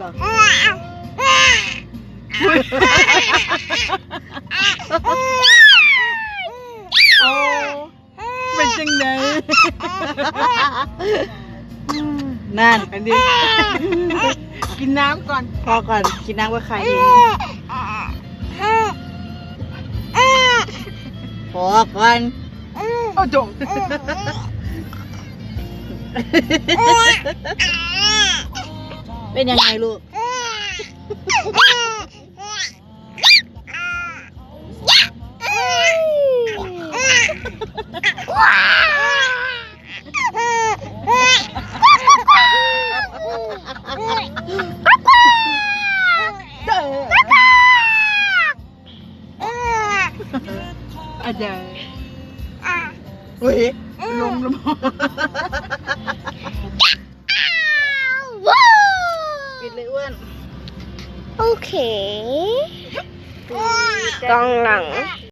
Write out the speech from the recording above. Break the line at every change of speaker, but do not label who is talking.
เหรอโอ้เป็นจังไงนั่นอันนี้กินน้ำก่อน พอก่อน กินน้ำว่าใครเองพอก่อนโอ้จง เป็นยังไงลูก อาจารย์เฮ้ยลมลมปิ เลยอ้วน
โอเค กล้องหลัง